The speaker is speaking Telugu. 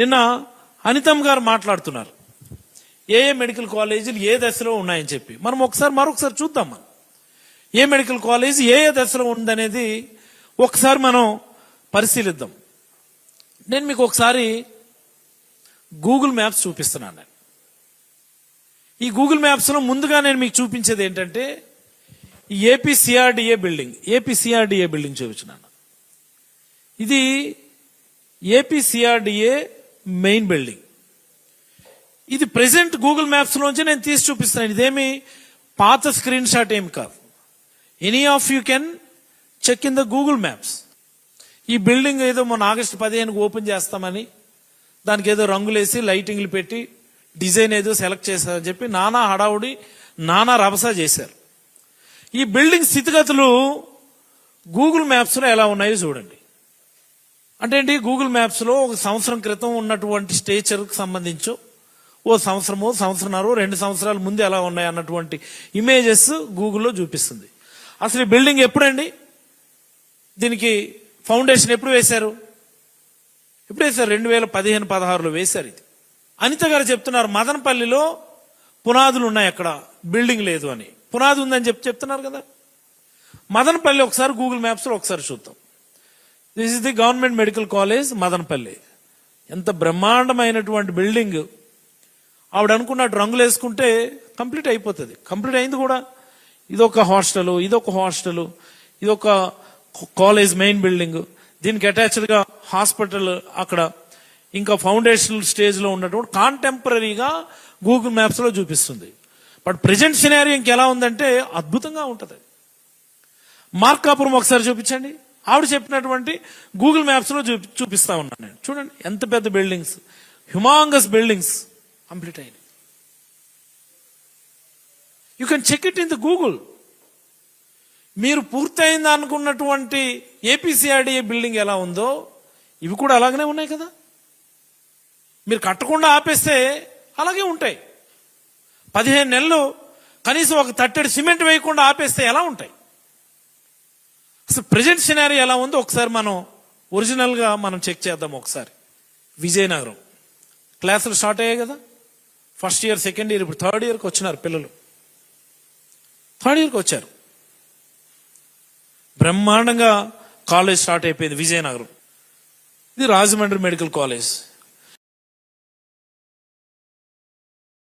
నిన్న అనితమ్ గారు మాట్లాడుతున్నారు. ఏ ఏ మెడికల్ కాలేజీలు ఏ దశలో ఉన్నాయని చెప్పి. మనం ఒకసారి మరొకసారి చూద్దాం మనం. ఏ మెడికల్ కాలేజ్ ఏ ఏ దశలో ఉందనేది ఒకసారి మనం పరిశీలిద్దాం. నేను మీకు ఒకసారి గూగుల్ మ్యాప్స్ చూపిస్తున్నాను నేను. ఈ గూగుల్ మ్యాప్స్లో ముందుగా నేను మీకు చూపించేది ఏంటంటే APCRDA AP CRDA building AP CRDA building చూపించినాను. ఇది ఏపీ సిఆర్డిఏ మెయిన్ బిల్డింగ్ ఇది ప్రెసెంట్ గూగుల్ మ్యాప్స్ లోంచి నేను తీసి చూపిస్తున్నాను ఇదేమి పాత స్క్రీన్ షాట్ ఏమి కాదు. Any of you can check in the Google maps ఈ బిల్డింగ్ ఏదో మొన్న ఆగస్టు పదిహేనుకి ఓపెన్ చేస్తామని దానికి ఏదో రంగులేసి లైటింగ్లు పెట్టి డిజైన్ ఏదో సెలెక్ట్ చేశారని చెప్పి నానా హడావుడి నానా రభసా చేశారు. ఈ బిల్డింగ్ స్థితిగతులు గూగుల్ మ్యాప్స్లో ఎలా ఉన్నాయో చూడండి. అంటే ఏంటి? గూగుల్ మ్యాప్స్లో ఒక సంవత్సరం క్రితం ఉన్నటువంటి స్టేచర్కి సంబంధించు ఓ సంవత్సరము సంవత్సరంన్నర రెండు సంవత్సరాల ముందు ఎలా ఉన్నాయి అన్నటువంటి ఇమేజెస్ గూగుల్లో చూపిస్తుంది. అసలు ఈ బిల్డింగ్ ఎప్పుడండి? దీనికి ఫౌండేషన్ ఎప్పుడు వేశారు? ఎప్పుడు వేశారు? రెండు వేల పదిహేను పదహారులో వేశారు ఇది. అనిత గారు చెప్తున్నారు మదనపల్లిలో పునాదులు ఉన్నాయి అక్కడ బిల్డింగ్ లేదు అని. పునాది ఉందని చెప్పి చెప్తున్నారు కదా. మదనపల్లి ఒకసారి గూగుల్ మ్యాప్స్లో ఒకసారి చూద్దాం. This is the government medical college Madanapalle ఎంత బ్రహ్మాండమైనటువంటి బిల్డింగ్. ఆవిడ అనుకున్నట్టు రంగులు వేసుకుంటే కంప్లీట్ అయిపోతుంది. కంప్లీట్ అయింది కూడా. ఇదొక హాస్టల్ ఇదొక హాస్టల్ ఇదొక కాలేజ్ మెయిన్ బిల్డింగ్. దీనికి అటాచ్డ్గా హాస్పిటల్ అక్కడ. ఇంకా ఫౌండేషన్ స్టేజ్లో ఉన్నటువంటి కాంటెంపరీగా గూగుల్ మ్యాప్స్లో చూపిస్తుంది. బట్ ప్రజెంట్ సినారీ ఇంకెలా ఉందంటే అద్భుతంగా ఉంటుంది. మార్కాపురం ఒకసారి చూపించండి. ఆవిడ చెప్పినటువంటి గూగుల్ మ్యాప్స్లో చూ చూపి చూపిస్తా ఉన్నాను నేను. చూడండి ఎంత పెద్ద బిల్డింగ్స్. Humongous buildings. కంప్లీట్ అయినాయి. You can check it in the Google మీరు పూర్తయింది అనుకున్నటువంటి ఏపీసీఆర్డీఏ బిల్డింగ్ ఎలా ఉందో ఇవి కూడా అలాగనే ఉన్నాయి కదా. మీరు కట్టకుండా ఆపేస్తే అలాగే ఉంటాయి. పదిహేను నెలలు కనీసం ఒక తట్టెడు సిమెంట్ వేయకుండా ఆపేస్తే ఎలా ఉంటాయి? అసలు ప్రజెంట్ సినారీ ఎలా ఉందో ఒకసారి మనం ఒరిజినల్గా మనం చెక్ చేద్దాం ఒకసారి. విజయనగరం. క్లాసులు స్టార్ట్ అయ్యాయి కదా? ఫస్ట్ ఇయర్ సెకండ్ ఇయర్ ఇప్పుడు థర్డ్ ఇయర్కి వచ్చినారు పిల్లలు. థర్డ్ ఇయర్కి వచ్చారు. బ్రహ్మాండంగా కాలేజ్ స్టార్ట్ అయిపోయింది విజయనగరం. ఇది రాజమండ్రి మెడికల్ కాలేజ్